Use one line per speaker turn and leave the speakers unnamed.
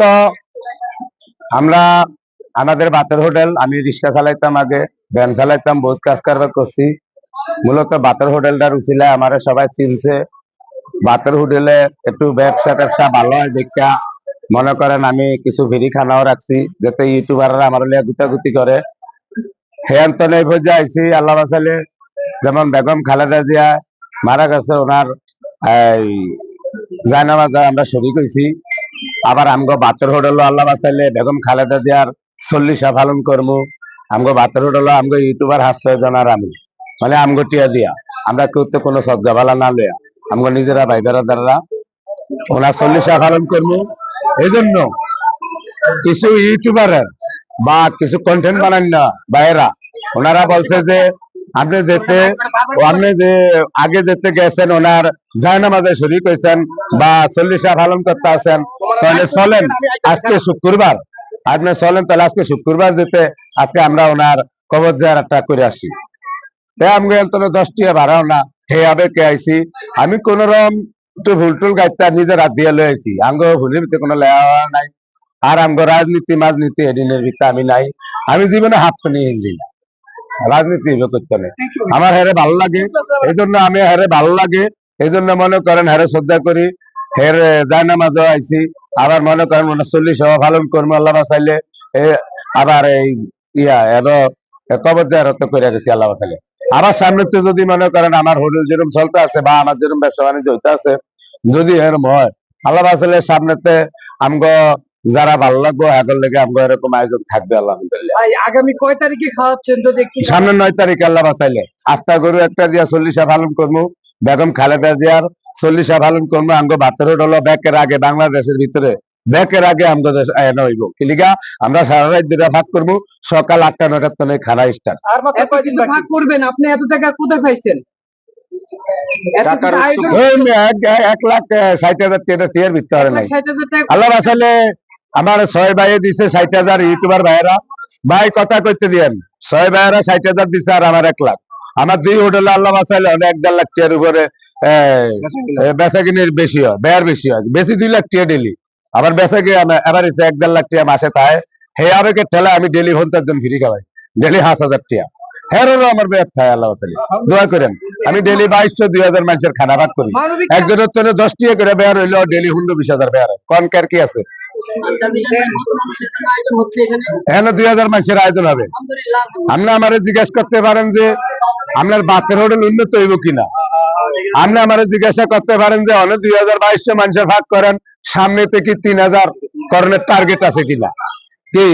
তো আমরা আমাদের বাতের হোটেল, আমি রিক্সা চালাইতাম আগে, ভ্যান চালাইতাম, বহুত কাজ কারবার করছি। মূলত বাতের হোটেলটার উচিলে আমার সবাই চিনছে। বাতের হোটেলে একটু ব্যবসা ট্যাবসা ভালো হয় দেখা। মনে করেন আমি কিছু ফ্রি খানাও রাখছি, যাতে ইউটিউবাররা আমার লিয়া গুতাগুতি করে। হেয়ান তো নেই ভোজে আইসি আল্লাহ বাসালে যেমন বেগম খালেদা জিয়া মারা গেছে, ওনার এই জায়নামাজে আমরা শরিক হয়েছি আবার আমগো বাতের হোটেল আল্লাহ বাসাইলে বেগম খালেদা জিয়ার চল্লিশা পালন করব আমগো বাতের হোটেল, আমগো ইউটিউবার হাস্য জনার আমি। মানে আমগো টিয়া দিয়া। আমরা কেউ তো কোনো ভালা না লইয়া আমগো নিজেরা ভাই বেড়াদাররা ওনার চল্লিশা পালন করব এই জন্য কিছু ইউটিউবারের বা কিছু কন্টেন্ট বানান না, বাইরা। ওনারা বলছে যে আপনি যেতে, আপনি যে আগে যেতে গেছেন, ওনার জায়নামাজে শরীর হয়েছেন বা চল্লিশা পালন করতে আছেন, তাহলে চলেন, আজকে শুক্রবার। আপনি চলেন, তাহলে আজকে শুক্রবার যেতে, আজকে আমরা ওনার কবর একটা করে আসি। তাই আমি তো দশটি ভাড়াও না হে আবে কে আইছি? আমি কোন রকম একটু ভুল টুল গাইতে নিজে রাত দিয়ে লই আইছি। আঙ্গ ভুলের ভিতরে কোনো লেওয়া নাই। আর আমগো রাজনীতি মাজনীতি এদিনের ভিতরে আমি নাই। আমি জীবনে হাত হিন্দি না। রাজনীতি করতে নেই। আমার হেরে ভালো লাগে এই জন্য আমি হেরে ভালো লাগে এই জন্য মনে করেন হেরে শ্রদ্ধা করি হের জায়নামাজও আইছি আবার মনে করেন চল্লিশ সভা পালন করব আল্লাহ এ আবার এই ইয়া এবার কবর জায়রত করে গেছি আল্লাহ বাসাইলে আবার সামনে তো যদি মনে করেন আমার হোটেল যেরকম চলতে আছে বা আমার যেরকম ব্যবসা বাণিজ্য হইতে আছে যদি এরকম হয় আল্লাহ বাসাইলে সামনেতে আমগো যারা ভালো লাগবো এখন লেগে আমগো এরকম আয়োজন থাকবে আলহামদুলিল্লাহ।
আগামী কয় তারিখে খাওয়াচ্ছেন যদি
সামনে নয় তারিখ আল্লাহ বাঁচাইলে। আস্থা গরু একটা দিয়া চল্লিশা পালন করব বেগম খালেদা জিয়ার চল্লিশা পালন করব আমগো বাতের হলো ব্যাকের আগে বাংলাদেশের ভিতরে ব্যাকের আগে আমগো দেশ আয়না হইব কিলিগা আমরা সারা রাত দুটা ভাগ করব সকাল আটটা নয়টার তনে খানা স্টার্ট
আর কিছু ভাগ করবেন আপনি এত টাকা কোথায় পাইছেন?
এক- লাখ ষাট হাজার টিয়ার টিয়ার ভিতরে
হাজার টাকা
আল্লাহ বাঁচালে আমার ছয় ভাইয়ে দিছে ষাট হাজার ইউটিউবার ভাইয়েরা। ভাই কথা কইতে দিয়েন। ছয় ভাইয়েরা ষাট হাজার দিছে আর আমার এক লাখ। আমার দুই হোটেলে আল্লাহ অনেক এক দেড় লাখ টিয়ার উপরে বেচা কিনির বেশি হয় ব্যয়ের বেশি হয়। বেশি দুই লাখ টিয়া ডেলি আবার বেচা কি এবার এক দেড় লাখ টিয়া মাসে তাই হে আবেগের ঠেলা আমি ডেলি পঞ্চাশ জন ফিরি খাওয়াই। ডেলি পাঁচ হাজার টিয়া। হেরও আমার বেয়ার থাকে আল্লাহ বাঁচালি দোয়া করেন। আমি ডেলি বাইশশো দুই হাজার মানুষের খানা ভাগ করি। একজনের জন্য দশ টিয়া করে বেয়ার হইল ডেলি হুন্ডো বিশ হাজার বেয়ার হয়। কন কার কি আছে? দুই হাজার মানুষের হবে। আমার জিজ্ঞেস করতে পারেন যে, আপনার বাচ্চার উন্নত হইব কিনা? আমার জিজ্ঞাসা করতে পারেন যে দুই হাজার মানুষের ভাগ করেন সামনে থেকে তিন হাজার করণের টার্গেট আছে কিনা? কি?